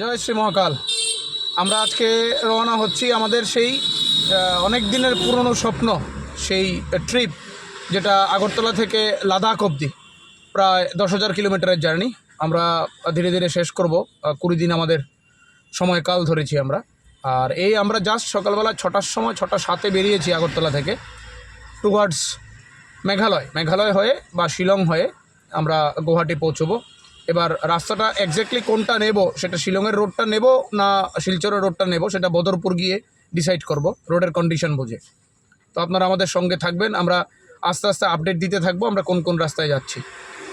জয় শ্রী মহাকাল। আমরা আজকে রওনা হচ্ছি আমাদের সেই অনেক দিনের পুরনো স্বপ্ন, সেই ট্রিপ যেটা আগরতলা থেকে লাদাখ অবধি, প্রায় দশ হাজার কিলোমিটারের জার্নি আমরা ধীরে ধীরে শেষ করব কুড়ি দিন আমাদের সময়কাল ধরেছি আমরা। আর এই আমরা জাস্ট সকালবেলা ছটার সময়, ছটা সাতে বেরিয়েছি আগরতলা থেকে টুয়ার্ডস মেঘালয়। মেঘালয় হয়ে বা শিলং হয়ে আমরা গুয়াহাটি পৌঁছবো। এবার রাস্তাটা এক্স্যাক্টলি কোনটা নেব? সেটা শিলংয়ের রোডটা নেব না শিলচরের রোডটা নেব? সেটা বদরপুর গিয়ে ডিসাইড করব রোডের কন্ডিশন বুঝে। তো আপনারা আমাদের সঙ্গে থাকবেন আমরা আস্তে আস্তে আপডেট দিতে থাকব আমরা কোন কোন রাস্তায় যাচ্ছি।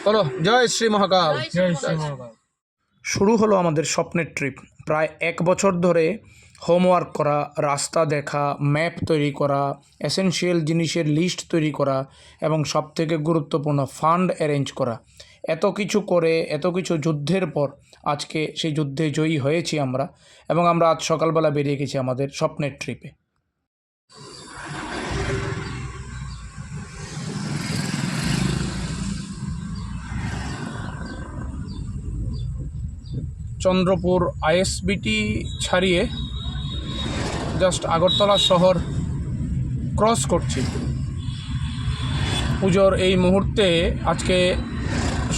চলো জয় শ্রী মহাকাল। শুরু হলো আমাদের স্বপ্নের ট্রিপ প্রায় এক বছর ধরে হোমওয়ার্ক করা রাস্তা দেখা ম্যাপ তৈরি করা এসেনশিয়াল জিনিসের লিস্ট তৈরি করা এবং সবথেকে গুরুত্বপূর্ণ ফান্ড অ্যারেঞ্জ করা। এত কিছু করে, এত কিছু যুদ্ধের পর আজকে সেই যুদ্ধে জয়ী হয়েছি আমরা এবং আমরা আজ সকালবেলা বেরিয়ে গেছি আমাদের স্বপ্নের ট্রিপে চন্দ্রপুর আইএসবিটি ছাড়িয়ে জাস্ট আগরতলা শহর ক্রস করছি। পুজোর এই মুহূর্তে আজকে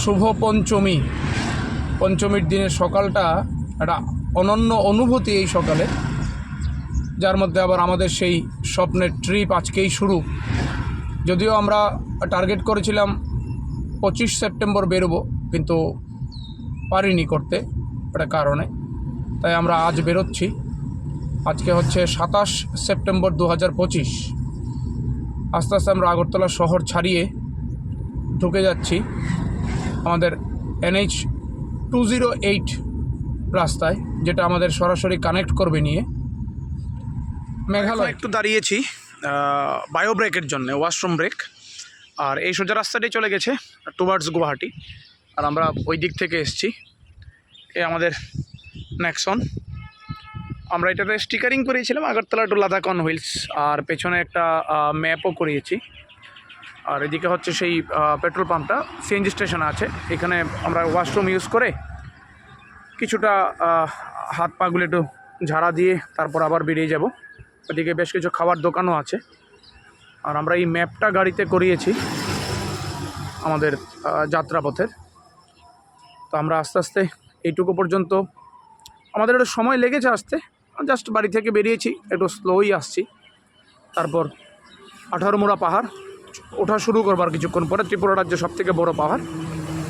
শুভ পঞ্চমী। পঞ্চমীর দিনের সকালটা একটা অনন্য অনুভূতি এই সকালে। যার মধ্যে আবার আমাদের সেই স্বপ্নের ট্রিপ আজকেই শুরু। যদিও আমরা টার্গেট করেছিলাম পঁচিশ সেপ্টেম্বর বেরোবো, কিন্তু পারিনি করতে একটা কারণে। তাই আমরা আজ বেরোচ্ছি। আজকে হচ্ছে সাতাশ সেপ্টেম্বর দু হাজার পঁচিশ। আস্তে আস্তে আমরা আগরতলা শহর ছাড়িয়ে ঢুকে যাচ্ছি। আমাদের এনএইচ টু জিরো এইট রাস্তায় যেটা আমাদের সরাসরি কানেক্ট করবে নিয়ে। মেঘালয়। একটু দাঁড়িয়েছি বায়ো ব্রেকের জন্য ওয়াশরুম ব্রেক আর এই সোজা রাস্তাটাই চলে গেছে টুয়ার্ডস গুয়াহাটি। আর আমরা ওই দিক থেকে এসছি এ আমাদের ন্যাক্সন আমরা এটাতে স্টিকারিং করিয়েছিলাম Agartala to Ladakh on wheels আর পেছনে একটা ম্যাপও করিয়েছি। আর এদিকে হচ্ছে সেই পেট্রোল পাম্পটা সিএনজি স্টেশন আছে। এখানে আমরা ওয়াশরুম ইউজ করে কিছুটা হাত পাগুলো একটু ঝাড়া দিয়ে তারপর আবার বেরিয়ে যাব। ওদিকে বেশ কিছু খাবার দোকানও আছে। আর আমরা এই ম্যাপটা গাড়িতে করিয়েছি আমাদের যাত্রাপথের। তো আমরা আস্তে আস্তে এইটুকু পর্যন্ত, আমাদের একটু সময় লেগেছে আসতে। জাস্ট বাড়ি থেকে বেরিয়েছি, একটু স্লোই আসছি। তারপর আঠারো মোড়া পাহাড়। ওঠা শুরু করবার কিছুক্ষণ পরে ত্রিপুরা রাজ্যের সব থেকে বড়ো পাহাড়।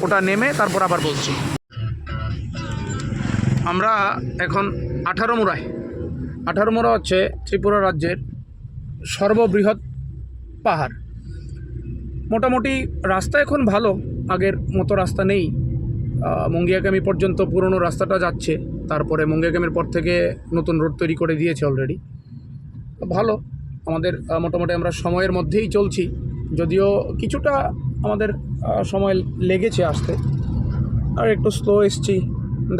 ওটা নেমে তারপর আবার বলছি। আমরা এখন আঠারো মোড়ায়। আঠারো মোড়া হচ্ছে ত্রিপুরা রাজ্যের সর্ববৃহৎ পাহাড়। মোটামুটি রাস্তা এখন ভালো আগের মতো রাস্তা নেই। আহ, মঙ্গিয়াকামি পর্যন্ত পুরনো রাস্তাটা যাচ্ছে তারপরে মঙ্গিয়াকামির পর থেকে নতুন রোড তৈরি করে দিয়েছে অলরেডি ভালো আমাদের মোটামুটি আমরা সময়ের মধ্যেই চলছি। যদিও কিছুটা আমাদের সময় লেগেছে আসতে। আর একটু স্লো এসছি,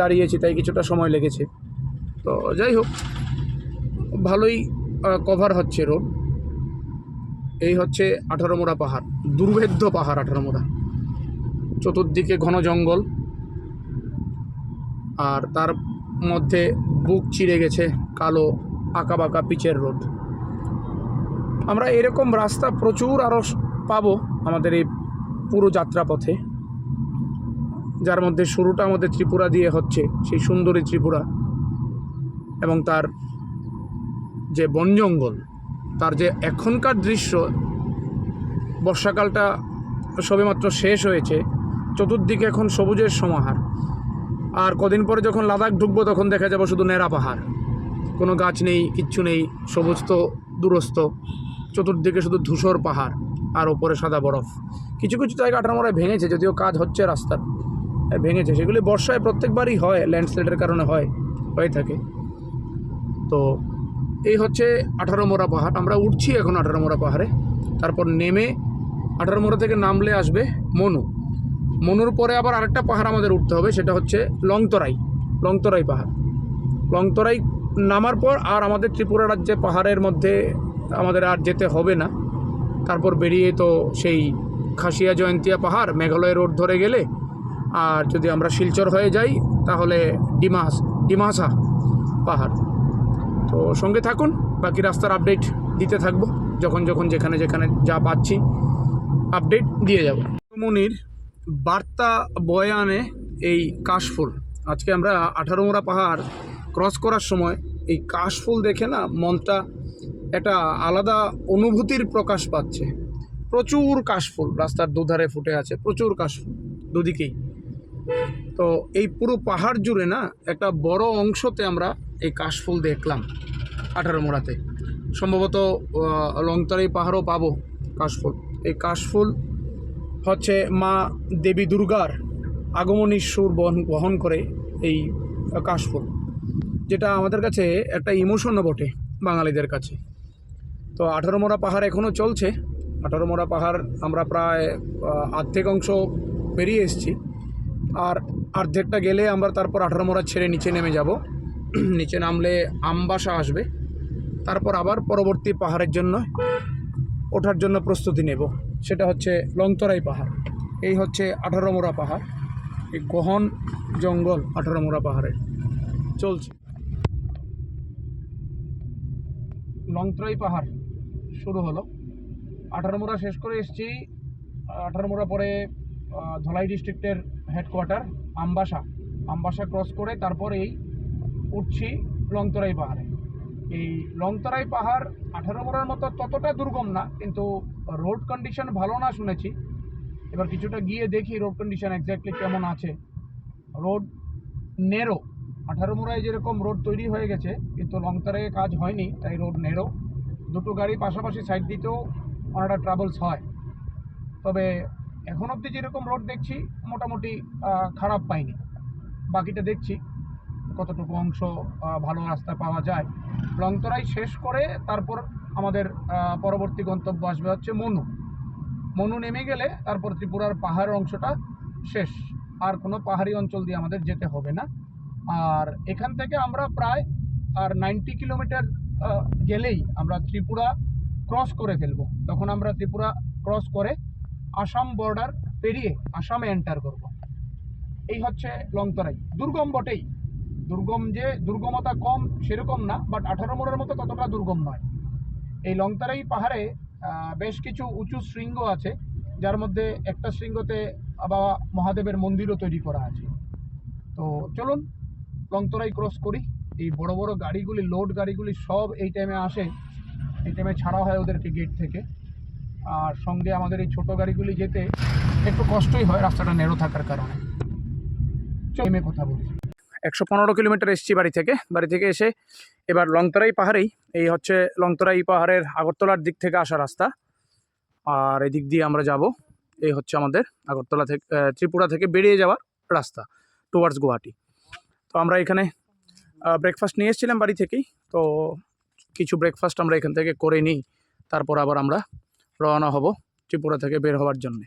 দাঁড়িয়েছি, তাই কিছুটা সময় লেগেছে। তো যাই হোক, ভালোই কভার হচ্ছে রোড এই হচ্ছে আঠারো মোড়া পাহাড়, দুর্ভেদ্য পাহাড় আঠারো মোড়া চতুর্দিকে ঘন জঙ্গল। আর তার মধ্যে বুক চিড়ে গেছে কালো আঁকা বাঁকা পিচের রোড আমরা এরকম রাস্তা প্রচুর আরও পাবো আমাদের এই পুরো যাত্রাপথে, যার মধ্যে শুরুটা আমাদের ত্রিপুরা দিয়ে হচ্ছে, সেই সুন্দরী ত্রিপুরা এবং তার যে বন জঙ্গল, তার যে এখনকার দৃশ্য, বর্ষাকালটা সবেমাত্র শেষ হয়েছে, চতুর্দিকে এখন সবুজের সমাহার। আর কদিন পরে যখন লাদাখ ঢুকবো তখন দেখা যাবে শুধু নেড়া পাহাড়। কোনো গাছ নেই, কিচ্ছু নেই, সবুজ তো দূরস্থ চতুর্দিকে শুধু ধূসর পাহাড়। আর ওপরে সাদা বরফ। কিছু কিছু জায়গা আঠারোমরায় ভেঙেছে, যদিও কাজ হচ্ছে রাস্তার। ভেঙেছে। সেগুলি বর্ষায় প্রত্যেকবারই হয়, ল্যান্ডস্লাইডের কারণে হয়, হয়ে থাকে। তো এই হচ্ছে আঠারো মোড়া পাহাড়। আমরা উঠছি এখন আঠারো মোড়া পাহাড়ে। তারপর নেমে আঠারো মোড়া থেকে নামলে আসবে মনু। মনুর পরে আবার আরেকটা পাহাড় আমাদের উঠতে হবে, সেটা হচ্ছে লংতরাই লংতরাই পাহাড়। লংতরাই নামার পর আর আমাদের ত্রিপুরা রাজ্যে পাহাড়ের মধ্যে আমাদের আর যেতে হবে না। তারপর বেরিয়ে তো সেই খাসিয়া জয়ন্তিয়া পাহাড়, মেঘালয় রোড ধরে গেলে। আর যদি আমরা শিলচর হয়ে যাই, তাহলে ডিমাস ডিমাসা পাহাড়। তো সঙ্গে থাকুন, বাকি রাস্তার আপডেট দিতে থাকব। যখন যখন যেখানে যেখানে যা পাচ্ছি আপডেট দিয়ে যাব। মনির বার্তা বয়ে আনে এই কাশফুল। আজকে আমরা আঠারোমোড়া পাহাড় ক্রস করার সময় এই কাশফুল দেখে না মনটা একটা আলাদা অনুভূতির প্রকাশ পাচ্ছে। প্রচুর কাশফুল রাস্তার দুধারে ফুটে আছে প্রচুর কাশফুল দুদিকেই। তো এই পুরো পাহাড় জুড়ে না একটা বড় অংশতে আমরা এই কাশফুল দেখলাম আঠারো মোড়াতে। সম্ভবত আহ, লংতরাই পাহাড়ও পাবো কাশফুল। এই কাশফুল হচ্ছে মা দেবী দুর্গার আগমনীর সুর বহন বহন করে এই কাশফুল যেটা আমাদের কাছে একটা ইমোশনও বটে বাঙালিদের কাছে। তো আঠারো মোড়া পাহাড় এখনও চলছে। আঠারো মোড়া পাহাড় আমরা প্রায় আর্ধেক অংশ পেরিয়ে এসেছি। আর অর্ধেকটা গেলে আমরা তারপর আঠারো মোড়া ছেড়ে নিচে নেমে যাব। নিচে নামলে আমবাসা আসবে। তারপর আবার পরবর্তী পাহাড়ের জন্য, ওঠার জন্য প্রস্তুতি নেব। সেটা হচ্ছে লংতরাই পাহাড়। এই হচ্ছে আঠারো মোড়া পাহাড়। এই গহন জঙ্গল আঠারো মোড়া পাহাড়ের চলছে। লংতরাই পাহাড়। শুরু হলো। আঠারো মোড়া শেষ করে এসেছি। আঠারো মোড়া পরে ধলাই ডিস্ট্রিক্টের হেডকোয়ার্টার আমবাসা। আমবাসা ক্রস করে তারপর এই উঠছি লংতরাই পাহাড়ে। এই লংতরাই পাহাড় আঠারো মোড়ার মতো ততটা দুর্গম না, কিন্তু রোড কন্ডিশন ভালো না শুনেছি। এবার কিছুটা গিয়ে দেখি রোড কন্ডিশন এক্স্যাক্টলি কেমন আছে। রোড নেরো আঠারো মোড়ায় যেরকম রোড তৈরি হয়ে গেছে, কিন্তু লংতরাইয়ে কাজ হয়নি, তাই রোড নেরো দুটো গাড়ি পাশাপাশি সাইড দিতেও অনেকটা ট্রাভেলস হয়। তবে এখন অবধি যেরকম রোড দেখছি, মোটামুটি খারাপ পাইনি। বাকিটা দেখছি, কতটুকু অংশ ভালো রাস্তা পাওয়া যায়। লংতরাই শেষ করে তারপর আমাদের পরবর্তী গন্তব্য আসবে হচ্ছে মনু। মনু নেমে গেলে তারপর ত্রিপুরার পাহাড় অংশটা শেষ। আর কোনো পাহাড়ি অঞ্চল দিয়ে আমাদের যেতে হবে না। আর এখান থেকে আমরা প্রায়, আর নাইনটি কিলোমিটার গেলেই আমরা ত্রিপুরা ক্রস করে ফেলব। তখন আমরা ত্রিপুরা ক্রস করে আসাম বর্ডার পেরিয়ে আসামে এন্টার করব। এই হচ্ছে লংতরাই দুর্গম বটেই। দুর্গম যে দুর্গমতা কম সেরকম না বাট আঠারো মোড়ের মতো ততটা দুর্গম নয়। এই লংতরাই পাহাড়ে বেশ কিছু উঁচু শৃঙ্গ আছে, যার মধ্যে একটা শৃঙ্গতে বাবা মহাদেবের মন্দিরও তৈরি করা আছে। তো চলুন লংতরাই ক্রস করি। এই বড় বড় গাড়িগুলি লোড গাড়িগুলি সব এই টাইমে আসে। এই টাইমে ছাড়া হয় ওদেরকে গেট থেকে। আর সঙ্গে আমাদের এই ছোট গাড়িগুলি যেতে একটু কষ্টই হয় রাস্তাটা নেড়ো থাকার কারণে। নেমে কথা বলছি একশো পনেরো কিলোমিটার এসেছি বাড়ি থেকে। বাড়ি থেকে এসে এবার লংতরাই পাহাড়েই, এই হচ্ছে লংতরাই পাহাড়ের আগরতলার দিক থেকে আসা রাস্তা। আর এদিক দিয়ে আমরা যাব, এই হচ্ছে আমাদের আগরতলা থেকে ত্রিপুরা থেকে বেরিয়ে যাওয়ার রাস্তা টুয়ার্ডস গুয়াহাটি। তো আমরা এখানে ব্রেকফাস্ট নিয়ে এসেছিলাম বাড়ি থেকেই, তো কিছু ব্রেকফাস্ট আমরা এখান থেকে করে নিই, তারপর আবার আমরা রওনা হব ত্রিপুরা থেকে বের হওয়ার জন্যে।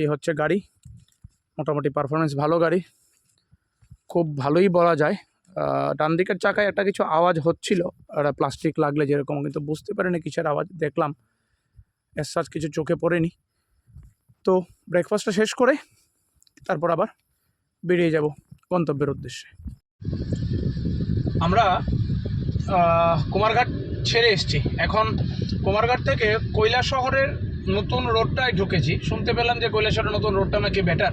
এই হচ্ছে গাড়ি, মোটামুটি পারফরমেন্স ভালো গাড়ি, খুব ভালোই বলা যায়। ডান দিকের চাকায় একটা কিছু আওয়াজ হচ্ছিল একটা প্লাস্টিক লাগলে যেরকম, কিন্তু বুঝতে পারিনি কিসের আওয়াজ, দেখলাম। এর সাজ কিছু চোখে পড়েনি। তো ব্রেকফাস্টটা শেষ করে, তারপর আবার বেরিয়ে যাব গন্তব্যের উদ্দেশ্যে। আমরা কুমারঘাট ছেড়ে এসেছি। এখন কুমারঘাট থেকে কৈলা শহরের নতুন রোডটায় ঢুকেছি। শুনতে পেলাম যে কৈলাসহরের নতুন রোডটা নাকি বেটার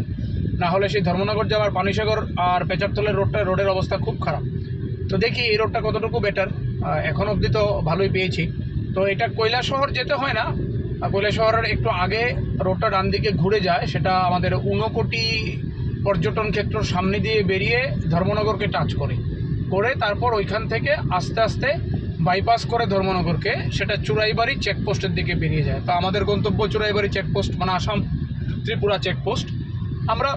না হলে সেই ধর্মনগর যাওয়ার পানিসাগর আর পেচারতলের রোডটা রোডের অবস্থা খুব খারাপ। তো দেখি এই রোডটা কতটুকু বেটার এখন অবধি তো ভালোই পেয়েছি। তো এটা কৈলাসহর যেতে হয় না। আহ, কৈলাসহরের একটু আগে রোডটা ডান দিকে ঘুরে যায় সেটা আমাদের ঊনকোটি পর্যটন ক্ষেত্র সামনে দিয়ে বেরিয়ে ধর্মনগরকে টাচ করে। করে তারপর ওইখান থেকে আস্তে আস্তে বাইপাস করে ধর্মনগরকে সেটা চুরাইবাড়ি চেকপোস্টের দিকে বেরিয়ে যায়। তো আমাদের গন্তব্য চুরাইবাড়ি চেকপোস্ট মানে আসাম ত্রিপুরা চেকপোস্ট আমরা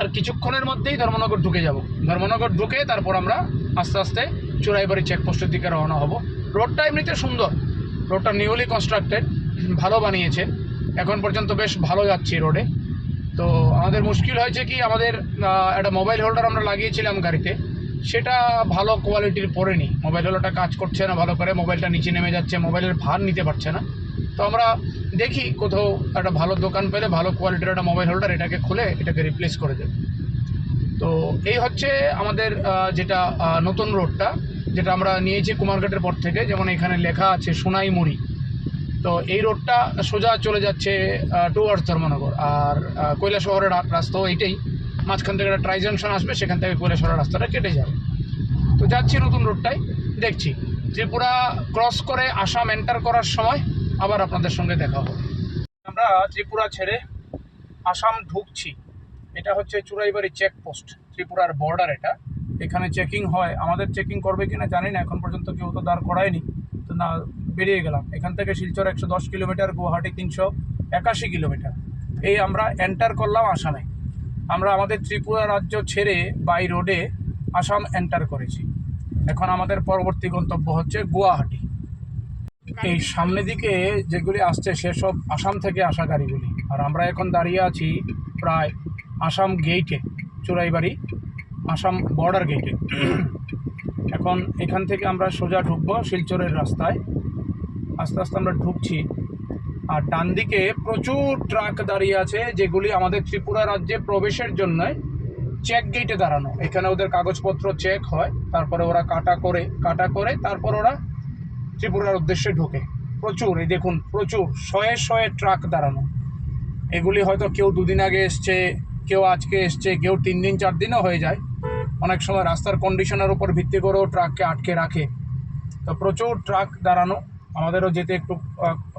আর কিছুক্ষণের মধ্যেই ধর্মনগর ঢুকে যাব। ধর্মনগর ঢুকে তারপর আমরা আস্তে আস্তে চুরাইবাড়ি চেকপোস্টের দিকে রওনা হব। রোডটা এমনিতে সুন্দর। রোডটা নিউলি কনস্ট্রাক্টেড ভালো বানিয়েছে। এখন পর্যন্ত বেশ ভালো যাচ্ছি রোডে তো আমাদের মুশকিল হয়েছে কি, আমাদের একটা মোবাইল হোল্ডার আমরা লাগিয়েছিলাম গাড়িতে। সেটা ভালো কোয়ালিটির পড়েনি। মোবাইল হোল্ডারটা কাজ করছে না ভালো করে মোবাইলটা নিচে নেমে যাচ্ছে মোবাইলের ভার নিতে পারছে না। তো আমরা দেখি কোথাও একটা ভালো দোকান পেলে ভালো কোয়ালিটির একটা মোবাইল হোল্ডার এটাকে খুলে এটাকে রিপ্লেস করে দেব। তো এই হচ্ছে আমাদের যেটা নতুন রোডটা যেটা আমরা নিয়েছি কুমারঘাটের পর থেকে। যেমন এখানে লেখা আছে সোনাইমুড়ি তো এই রোডটা সোজা চলে যাচ্ছে টুয়ার্ডস ধর্মনগর। আর কৈলাসহরের রাস্তাও এইটাই। মাঝখান থেকে একটা ট্রাইজংশন আসবে, সেখান থেকে কৈলাসহরের রাস্তাটা কেটে যাবে। তো যাচ্ছি নতুন রোডটাই দেখছি ত্রিপুরা ক্রস করে আসাম এন্টার করার সময় আবার আপনাদের সঙ্গে দেখা হবে। আমরা ত্রিপুরা ছেড়ে আসাম ঢুকছি। এটা হচ্ছে চুরাইবাড়ি চেকপোস্ট ত্রিপুরার বর্ডার এটা। এখানে চেকিং হয়। আমাদের চেকিং করবে কিনা জানি না, এখন পর্যন্ত কেউ তো দাঁড় করায়নি। তো না, বেরিয়ে গেলাম। এখান থেকে শিলচর একশো দশ কিলোমিটার, গুয়াহাটি তিনশো একাশি কিলোমিটার। এই আমরা এন্টার করলাম আসামে। আমরা আমাদের ত্রিপুরা রাজ্য ছেড়ে বাই রোডে আসাম এন্টার করেছি। এখন আমাদের পরবর্তী গন্তব্য হচ্ছে গুয়াহাটি। এই সামনে দিকে যেগুলি আসছে সেসব আসাম থেকে আসা গাড়িগুলি। আর আমরা এখন দাঁড়িয়ে আছি প্রায় আসাম গেইটে চুরাইবাড়ি আসাম বর্ডার গেটে এখন এখান থেকে আমরা সোজা ঢুকবো শিলচরের রাস্তায়। আস্তে আস্তে আমরা ঢুকছি আর ডান দিকে প্রচুর ট্রাক দাঁড়িয়ে আছে, যেগুলি আমাদের ত্রিপুরা রাজ্যে প্রবেশের জন্য চেক গেটে দাঁড়ানো। এখানে ওদের কাগজপত্র চেক হয়, তারপরে ওরা কাটা করে কাটা করে তারপর ওরা ত্রিপুরার উদ্দেশ্যে ঢোকে। প্রচুর, এই দেখুন, প্রচুর, শয়ে শয়ে ট্রাক দাঁড়ানো। এগুলি হয়তো কেউ দুদিন আগে এসছে, কেউ আজকে এসছে, কেউ তিন দিন, চার দিনও হয়ে যায়। অনেক সময় রাস্তার কন্ডিশনের উপর ভিত্তি করেও ট্রাককে আটকে রাখে। তো প্রচুর ট্রাক দাঁড়ানো। আমাদেরও যেতে একটু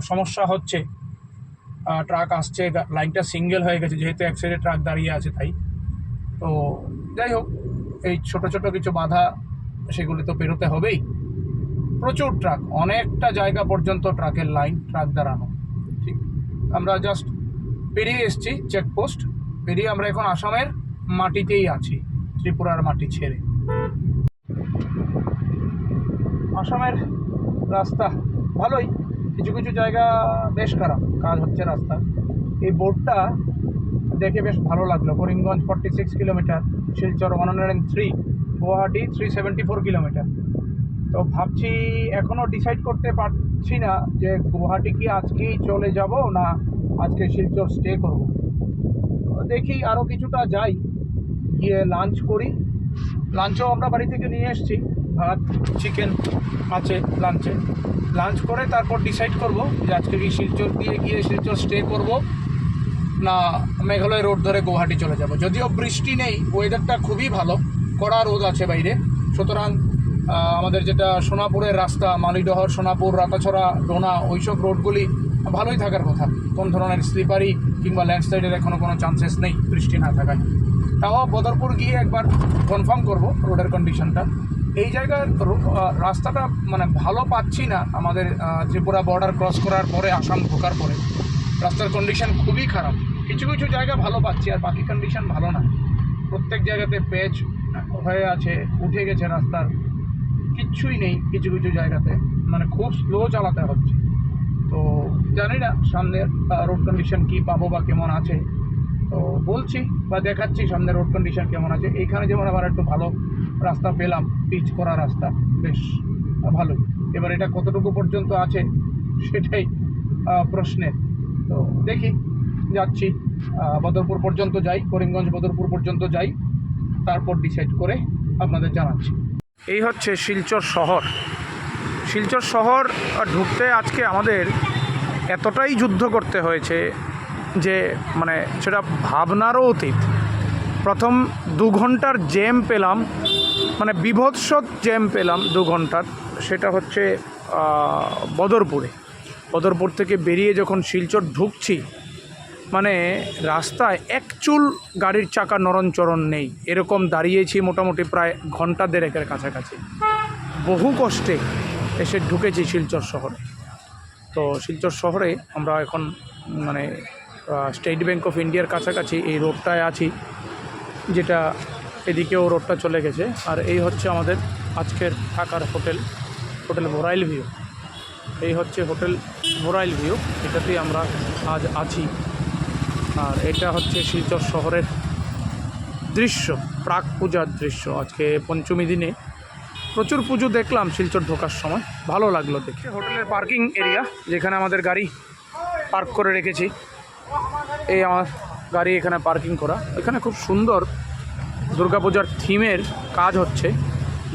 সমস্যা হচ্ছে। ট্রাক আসছে লাইনটা সিঙ্গেল হয়ে গেছে, যেহেতু এক সাইডে ট্রাক দাঁড়িয়ে আছে তাই। তো যাই হোক, এই ছোট ছোট কিছু বাধা সেগুলি তো পেরোতে হবেই। প্রচুর ট্রাক, অনেকটা জায়গা পর্যন্ত ট্রাকের লাইন, ট্রাক দাঁড়ানো, ঠিক। আমরা জাস্ট পেরিয়ে এসেছি চেকপোস্ট পেরিয়ে আমরা এখন আসামের মাটিতেই আছি, ত্রিপুরার মাটি ছেড়ে। আসামের রাস্তা ভালোই। কিছু কিছু জায়গা বেশ খারাপ, কাজ হচ্ছে রাস্তা। এই বোর্ডটা দেখে বেশ ভালো লাগল। Karimganj forty six kilometre Silchar one hundred and three Guwahati three seventy four kilometre তো ভাবছি এখনও ডিসাইড করতে পারছি না যে গুয়াহাটি কি আজকেই চলে যাব না আজকে শিলচর স্টে করব। দেখি আরও কিছুটা যাই, গিয়ে লাঞ্চ করি। লাঞ্চও আমরা বাড়ি থেকে নিয়ে এসেছি। ভাত চিকেন আছে লাঞ্চে লাঞ্চ করে তারপর ডিসাইড করব যে আজকে কি শিলচর দিয়ে গিয়ে শিলচর স্টে করব না মেঘালয় রোড ধরে গুয়াহাটি চলে যাব। যদিও বৃষ্টি নেই ওয়েদারটা খুবই ভালো, কড়া রোদ আছে বাইরে। সুতরাং আমাদের যেটা সোনাপুরের রাস্তা মালিডহর সোনাপুর, রাতাছড়া ডোনা ওইসব রোডগুলি ভালোই থাকার কথা। কোন ধরনের স্লিপারি কিংবা ল্যান্ডস্লাইডের এখনও কোনো চান্সেস নেই বৃষ্টি না থাকায়। তাও বদরপুর গিয়ে একবার কনফার্ম করব রোডের কন্ডিশনটা এই জায়গার রাস্তাটা মানে ভালো পাচ্ছি না আমাদের ত্রিপুরা বর্ডার ক্রস করার পরে, আসাম ঢোকার পরে। রাস্তার কন্ডিশন খুবই খারাপ। কিছু কিছু জায়গা ভালো পাচ্ছি, আর বাকি কন্ডিশন ভালো না। প্রত্যেক জায়গাতে পেচ হয়ে আছে, উঠে গেছে রাস্তার। কিচ্ছুই নেই কিছু কিছু জায়গাতে। মানে খুব স্লো চালাতে হচ্ছে। তো জানি না সামনের রোড কন্ডিশন কী পাবো বা কেমন আছে। তো বলছি বা দেখাচ্ছি সামনে রোড কন্ডিশন কেমন আছে। এইখানে যেমন আবার একটু ভালো রাস্তা পেলাম পিচ করা রাস্তা বেশ ভালোই এবার এটা কতটুকু পর্যন্ত আছে সেটাই আহ, প্রশ্নের তো দেখি যাচ্ছি। বদরপুর পর্যন্ত যাই করিমগঞ্জ বদরপুর পর্যন্ত যাই তারপর ডিসাইড করে আপনাদের জানাচ্ছি। এই হচ্ছে শিলচর শহর। শিলচর শহর ঢুকতে আজকে আমাদের এতটাই যুদ্ধ করতে হয়েছে যে মানে সেটা ভাবনারও অতীত। প্রথম দু ঘণ্টার জ্যাম পেলাম মানে বিভৎস জ্যাম পেলাম দু ঘণ্টার। সেটা হচ্ছে বদরপুরে। বদরপুর থেকে বেরিয়ে যখন শিলচর ঢুকছি মানে রাস্তায় একচুল গাড়ির চাকা নরণচরণ নেই। এরকম দাঁড়িয়েছি মোটামুটি প্রায় ঘণ্টা দেড়েকের কাছাকাছি। বহু কষ্টে এসে ঢুকেছি শিলচর শহরে। তো শিলচর শহরে আমরা এখন মানে স্টেট ব্যাংক অফ ইন্ডিয়ার কাছাকাছি এই রোডটায় আছি, যেটা এদিকেও রোডটা চলে গেছে। আর এই হচ্ছে আমাদের আজকের থাকার হোটেল হোটেল ভোরাইল ভিউ। এই হচ্ছে হোটেল ভোরাইল ভিউ, এটাতেই আমরা আজ আছি। আর এটা হচ্ছে শিলচর শহরের দৃশ্য, প্রাক পূজার দৃশ্য। আজকে পঞ্চমী দিনে প্রচুর পুজো দেখলাম শিলচর ঢোকার সময়। ভালো লাগল দেখে। হোটেলের পার্কিং এরিয়া, যেখানে আমাদের গাড়ি পার্ক করে রেখেছি। এই আমার গাড়ি এখানে পার্কিং করা। এখানে খুব সুন্দর দুর্গাপূজার থিমের কাজ হচ্ছে,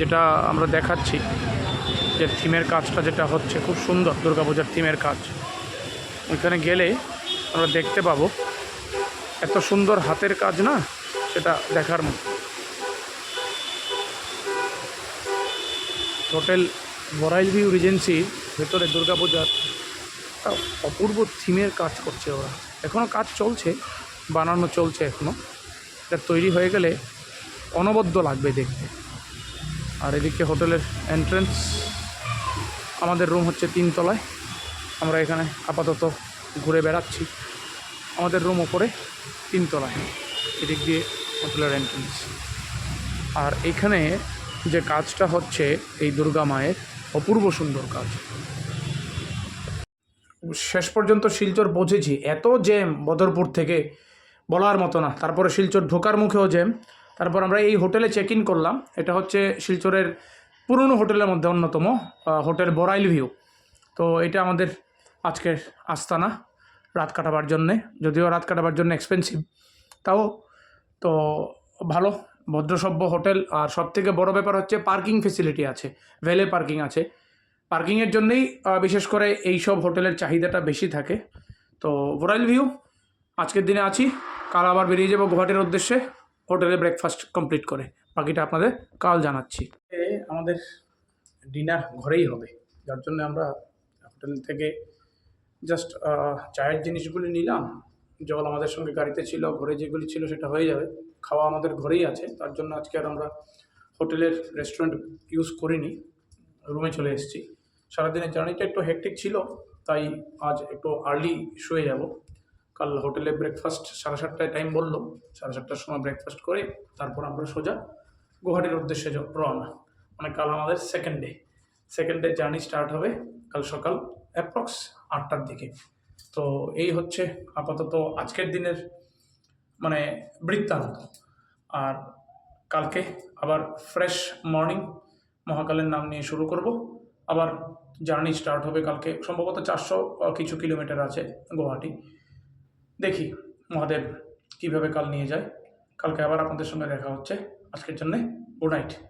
যেটা আমরা দেখাচ্ছি, যে থিমের কাজটা যেটা হচ্ছে, খুব সুন্দর দুর্গাপূজার থিমের কাজ। ওইখানে গেলে আমরা দেখতে পাবো, এত সুন্দর হাতের কাজ না, সেটা দেখার মতো। হোটেল বরাইল ভিউ রিজেন্সির ভেতরে দুর্গাপূজার অপূর্ব থিমের কাজ করছে ওরা। এখনও কাজ চলছে, বানানো চলছে এখনও এটা তৈরি হয়ে গেলে অনবদ্য লাগবে দেখতে। আর এদিকে হোটেলের এন্ট্রেন্স আমাদের রুম হচ্ছে তিনতলায়। আমরা এখানে আপাতত ঘুরে বেড়াচ্ছি। আমাদের রুম ওপরে তিনতলায়, এদিক দিয়ে হোটেলের এন্ট্রেন্স আর এখানে যে কাজটা হচ্ছে, এই দুর্গা মায়ের অপূর্ব সুন্দর কাজ। শেষ পর্যন্ত শিলচর পৌঁছেছি এত জ্যাম বদরপুর থেকে বলার মতো না। তারপরে শিলচর ঢোকার মুখেও জ্যাম তারপর আমরা এই হোটেলে চেক ইন করলাম। এটা হচ্ছে শিলচরের পুরনো হোটেলের মধ্যে অন্যতম হোটেল বরাইল ভিউ। তো এটা আমাদের আজকের আস্তানা, রাত কাটাবার জন্যে। যদিও রাত কাটাবার জন্য এক্সপেন্সিভ তাও তো ভালো, ভদ্রসভ্য হোটেল। আর সবথেকে বড় ব্যাপার হচ্ছে পার্কিং ফেসিলিটি আছে ভ্যালে পার্কিং আছে। পার্কিংয়ের জন্যেই বিশেষ করে এই সব হোটেলের চাহিদাটা বেশি থাকে। তো ভোরাইল ভিউ, আজকের দিনে আছি। কাল আবার বেরিয়ে যাব গুয়াহাটির উদ্দেশ্যে। হোটেলে ব্রেকফাস্ট কমপ্লিট করে। বাকিটা আপনাদের কাল জানাচ্ছি। আমাদের ডিনার ঘরেই হবে। যার জন্য আমরা হোটেল থেকে জাস্ট চায়ের জিনিসগুলি নিলাম। জল আমাদের সঙ্গে গাড়িতে ছিল, ঘরে যেগুলি ছিল সেটা হয়ে যাবে। খাওয়া আমাদের ঘরেই আছে। তার জন্য আজকে আর আমরা হোটেলের রেস্টুরেন্ট ইউজ করিনি। রুমে চলে এসেছি। সারাদিনের জার্নিটা একটু হেকটিক ছিল, তাই আজ একটু আর্লি শুয়ে যাব। কাল হোটেলে ব্রেকফাস্ট সাড়ে সাতটায় টাইম বলল। সাড়ে সাতটার সময় ব্রেকফাস্ট করে, তারপর আমরা সোজা গুয়াহাটির উদ্দেশ্যে রওনা। মানে কাল আমাদের second day second day journey start হবে কাল সকাল অ্যাপ্রক্স আটটার দিকে। তো এই হচ্ছে আপাতত আজকের দিনের মানে বৃত্তান্ত। আর কালকে আবার ফ্রেশ মর্নিং মহাকালের নাম নিয়ে শুরু করব। আবার জার্নি স্টার্ট হবে কালকে। সম্ভবত চারশো কিছু কিলোমিটার আছে গুয়াহাটি। দেখি মহাদেব কীভাবে কাল নিয়ে যায়। কালকে আবার আপনাদের সঙ্গে দেখা হচ্ছে। আজকের জন্যে গুড নাইট।